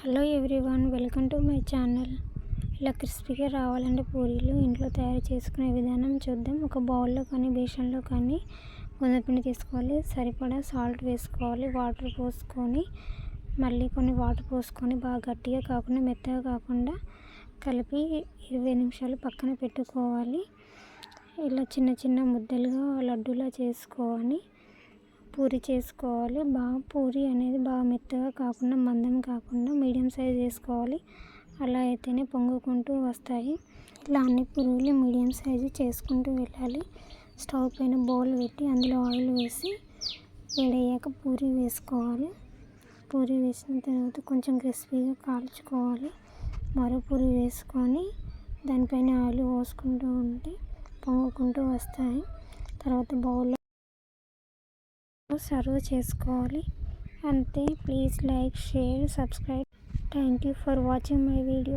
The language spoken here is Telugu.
Hello everyone welcome to my channel. ఇలా క్రిస్పీగా రావాలంటే పూరీలు ఇంట్లో తయారు చేసుకునే విధానం చూద్దాం. ఒక బౌల్లో కానీ బేషన్లో కానీ గోధుమపిండి తీసుకోవాలి సరిపడా సాల్ట్ వేసుకోవాలి వాటర్ పోసుకొని మళ్ళీ కొన్ని వాటర్ పోసుకొని బాగా గట్టిగా కాకుండా మెత్తగా కాకుండా కలిపి ఇరవై నిమిషాలు పక్కన పెట్టుకోవాలి. ఇలా చిన్న చిన్న ముద్దలుగా లడ్డూలా చేసుకోవాలి పూరి చేసుకోవాలి. బాగా పూరి అనేది బాగా మెత్తగా కాకుండా మందం కాకుండా మీడియం సైజ్ చేసుకోవాలి. అలా అయితేనే పొంగుకుంటూ వస్తాయి. ఇలా అన్ని పురుగులు మీడియం సైజు చేసుకుంటూ వెళ్ళాలి. స్టవ్ పైన బౌల్ పెట్టి అందులో ఆయిల్ వేసి వేడయ్యాక పూరి వేసుకోవాలి. పూరి వేసిన తర్వాత కొంచెం క్రిస్పీగా కాల్చుకోవాలి. మరో పూరి వేసుకొని దానిపైన ఆయిల్ పోసుకుంటూ ఉంటే పొంగుకుంటూ వస్తాయి. తర్వాత బౌల్లో సర్వ్ చేసుకోవాలి. అంతే. Please like share subscribe. Thank you for watching my video.